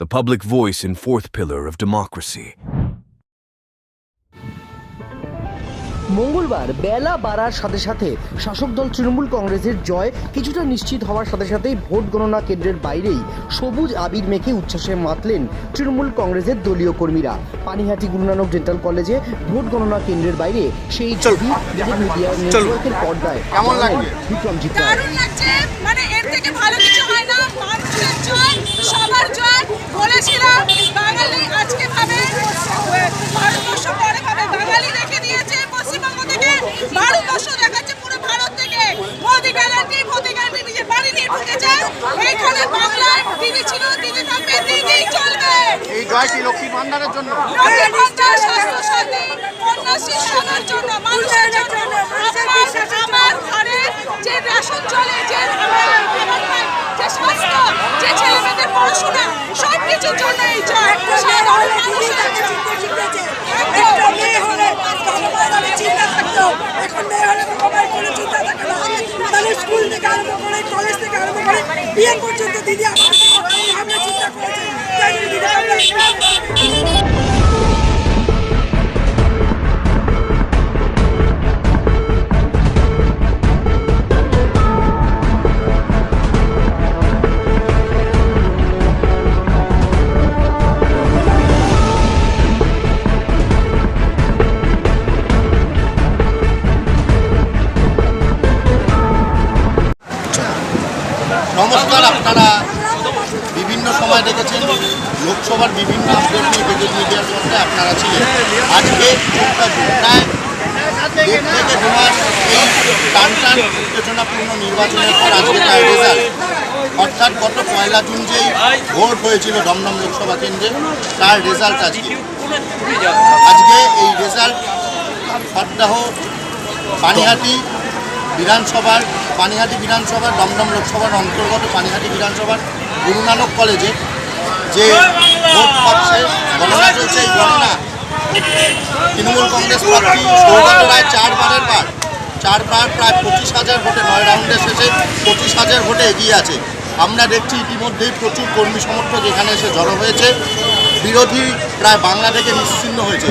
the public voice and fourth pillar of democracy. মঙ্গলবার বেলা বাড়ার সাথে সাথে শাসক দল তৃণমূল কংগ্রেসের জয় কিছুটা নিশ্চিত হওয়ার সাথে সাথেই ভোট গণনা কেন্দ্রের বাইরেই সবুজ আবির মেখে উচ্ছ্বাসে মাতলেন তৃণমূল কংগ্রেসের দলীয় কর্মীরা। পানিহাটি গুরুনানক ডেন্টাল কলেজে ভোট গণনা কেন্দ্রের বাইরে সেই ছবি মিডিয়া নেটওয়ার্কের পর্দায় কেমন লাগছে? বিক্রমজিৎ মানে এর থেকে ভালো কিছু হয় না। পশ্চিমবঙ্গ থেকে দেখাচ্ছে পুরো ভারত থেকে। মোদি গ্যারান্টি মোদি গ্যারান্টি নিজের বাড়ি নিয়ে ঢুকেছে। এইখানে বাংলায় দিদি ছিল দিদি থাকবে দিদি চলবে। এই জয় কি লক্ষ্মী ভান্ডারের জন্য। কন্যাশ্রী সবার জন্য। আমার- আমার ঘরে যে রেশন চলে, যে আমার- আমার ভাই, যে স্বাস্থ্য, যে ছেলেমেয়েদের পড়াশোনা, সবকিছুর জন্য এই জয়। সাধারণ মানুষের জন্য। একদম। স্কুল থেকে আরম্ভ করে কলেজ থেকে আরম্ভ করে বিয়ে পর্যন্ত দিদি আমার? আপনারা বিভিন্ন সময় দেখেছেন, লোকসভার বিভিন্ন আপডেট নিয়ে বিদ্যুৎ মিডিয়ার আপনারা ছিলেন। আজকে এই টান টান উত্তেজনাপূর্ণ নির্বাচনের পর আজকে তার রেজাল্ট অর্থাৎ গত পয়লা জুন যেই ভোট হয়েছিল দমদম লোকসভা কেন্দ্রে, তার রেজাল্ট আজকে। আজকে এই রেজাল্ট সপ্তাহ পানিহাটি বিধানসভার, পানিহাটি বিধানসভার, দমদম লোকসভার, অন্তর্গত পানিহাটি বিধানসভার গুরু নানক কলেজে যে ভোট পাচ্ছে গণনা চলছে এই গণনা তৃণমূল কংগ্রেস প্রার্থী সৌগত রায় চারবারের বার, চারবার প্রায় পঁচিশ হাজার ভোটে নয় রাউন্ডে শেষে পঁচিশ হাজার ভোটে এগিয়ে আছে। আমরা দেখছি ইতিমধ্যেই প্রচুর কর্মী সমর্থক এখানে এসে জড়ো হয়েছে। বিরোধী প্রায় বাংলা থেকে নিশ্চিন্ন হয়েছে।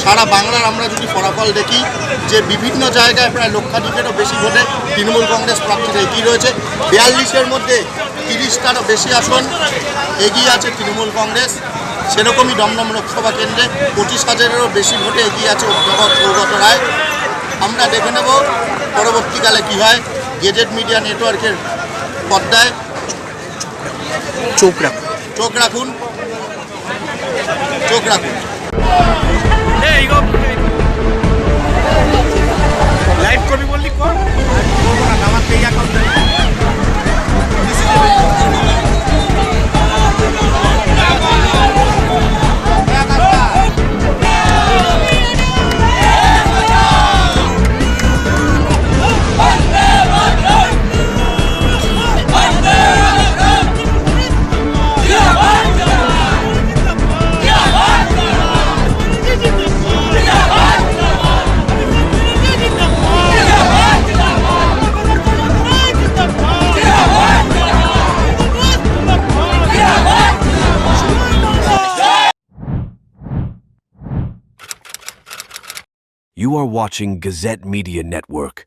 সারা বাংলার আমরা যদি ফলাফল দেখি যে বিভিন্ন জায়গায় প্রায় লক্ষাধিকেরও বেশি ভোটে তৃণমূল কংগ্রেস প্রার্থীরা এগিয়ে রয়েছে বিয়াল্লিশের মধ্যে তিরিশটারও বেশি আসন এগিয়ে আছে তৃণমূল কংগ্রেস। সেরকমই দমদম লোকসভা কেন্দ্রে পঁচিশ হাজারেরও বেশি ভোটে এগিয়ে আছে অধ্যাপক সৌগত রায়। আমরা দেখে নেব পরবর্তীকালে কী হয়। গেজেট মিডিয়া নেটওয়ার্কের পর্দায় চোখ রাখুন। চোখ রাখুন। চোখ রাখুন। You are watching Gazette Media Network.